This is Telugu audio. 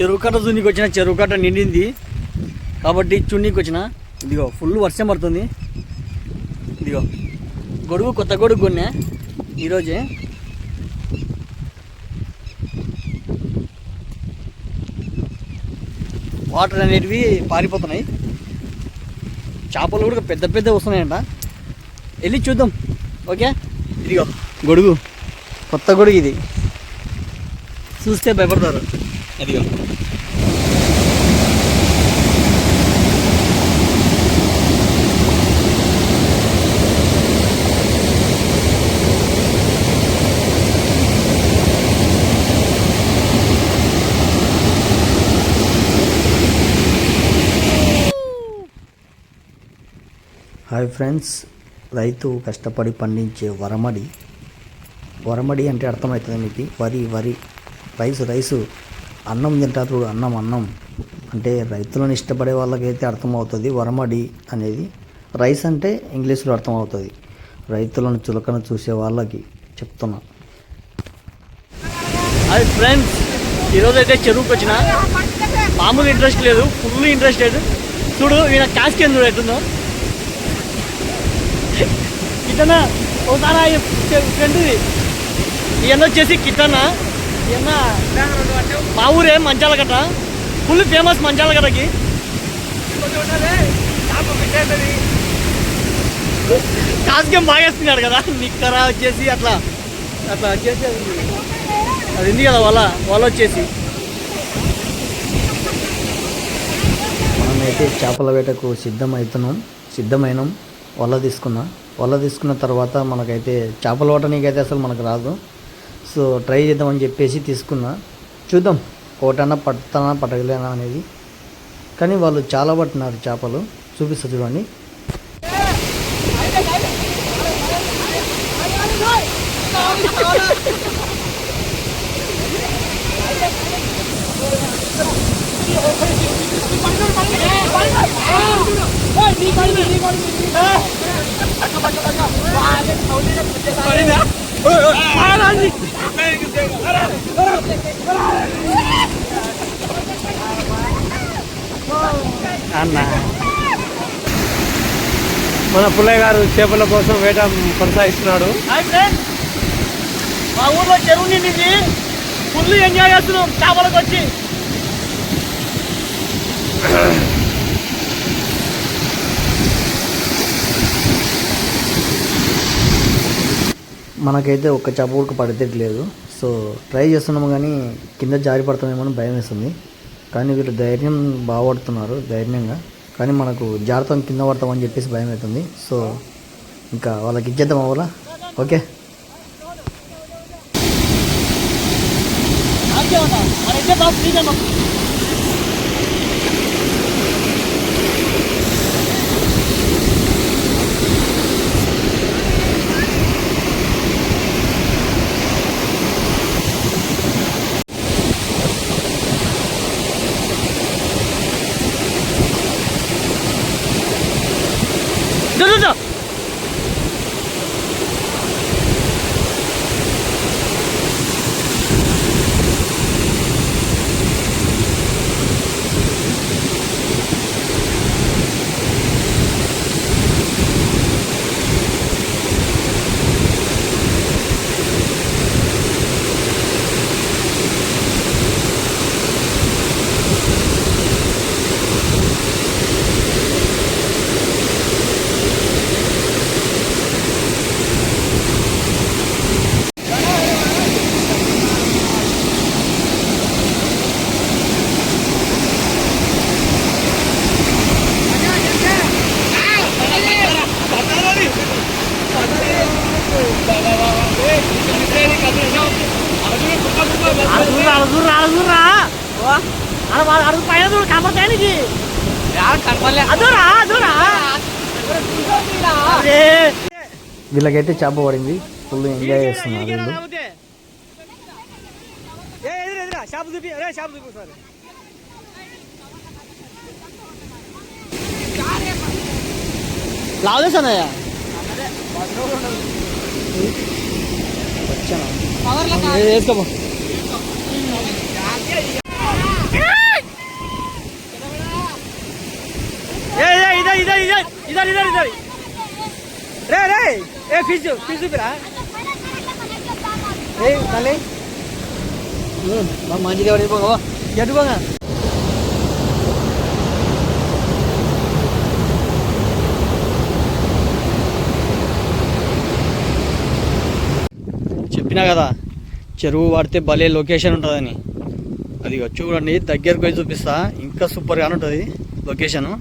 చెరువు కట్ట దున్నికి వచ్చిన చెరువు కట్ట నిండింది. కాబట్టి చున్నీకి వచ్చిన. ఇదిగో ఫుల్ వర్షం పడుతుంది. ఇదిగో గొడుగు కొత్త గొడుగు కొన్నా. ఈరోజే. వాటర్ అనేటివి పారిపోతున్నాయి. చేపలు కూడా పెద్ద పెద్ద వస్తున్నాయంట. వెళ్ళి చూద్దాం. ఓకే? ఇదిగో గొడుగు. కొత్త గొడుగు ఇది. చూస్తే భయపడతారు. అదిగో. హాయ్ ఫ్రెండ్స్ రైతు కష్టపడి పండించే వరమడి. వరమడి అంటే అర్థమవుతుంది మీకు? వరి వరి. Rice rice. అన్నం తింటారు చూడు, అన్నం అన్నం. అంటే రైతులను ఇష్టపడే వాళ్ళకైతే అర్థమవుతుంది వరమడి అనేది. రైస్ అంటే ఇంగ్లీష్లో అర్థమవుతుంది. రైతులను చులకన చూసే వాళ్ళకి చెప్తున్నా. అది ఫ్రెండ్స్ ఈరోజు అయితే చెరువుకి వచ్చిన. మామూలు ఇంట్రెస్ట్ లేదు ఫుల్ ఇంట్రెస్టెడ్ చూడు ఈయన క్యాష్ కింద చూడు ఎట్టుందో కిటనా ఒకసారి ఫ్రెండ్ ఈయన వచ్చేసి కిటనా మా ఊరే మంచాలగట్ట ఫుల్ ఫేమస్ మంచాలగట్టకి కాస్కేం బాగా వేస్తున్నాడు కదా. నిక్కర వచ్చేసి అట్లా. అట్లా వచ్చేసి అది- అది ఉంది కదా వల. వల వచ్చేసి. మనమైతే చేపల వేటకు సిద్ధమవుతున్నాం సిద్ధమైనాం. వల తీసుకున్నా. వల తీసుకున్న తర్వాత మనకైతే చేపల వేటనీకైతే అసలు మనకు రాదు. సో ట్రై చేద్దామని చెప్పేసి తీసుకున్నా. చూద్దాం ఒకటన్నా పడతానా పట్టగలేనా అనేది. కానీ వాళ్ళు చాలా పట్టినారు చేపలు. చూపిస్తా చూడండి. అన్న. మన పుల్లయ్య గారు చేపల కోసం వేట కొనసాగిస్తున్నాడు. మా ఊర్లో చెరువు నిండింది. ఫుల్ ఎంజాయ్ చేస్తున్నాం చేపలకు వచ్చి మనకైతే ఒక్క చేప కూడా పడతట్లేదు సో ట్రై చేస్తున్నాము కానీ కింద జారి పడతామేమో అని భయం వేస్తుంది కానీ వీళ్ళు ధైర్యం బాగుపడుతున్నారు ధైర్యంగా. కానీ మనకు జాగ్రత్త కింద పడతామని చెప్పేసి భయం అవుతుంది సో ఇంకా వాళ్ళకి ఇచ్చేద్దాం అవ్వాలా ఓకే? 저, అడుగు పైన చూడు కనపడతానికి అదురా అదురా వీళ్ళకైతే చేప పడింది. ఫుల్ ఎంజాయ్ చేస్తున్నారు వీళ్ళు. వేసుకోమా మంచిగా ఎవరు ఎటు బాగా చెప్పినా కదా చెరువు వాడితే భలే లొకేషన్ ఉంటుందని. అది చూడండి దగ్గరకు పోయి చూపిస్తా. ఇంకా సూపర్గానే ఉంటుంది లొకేషను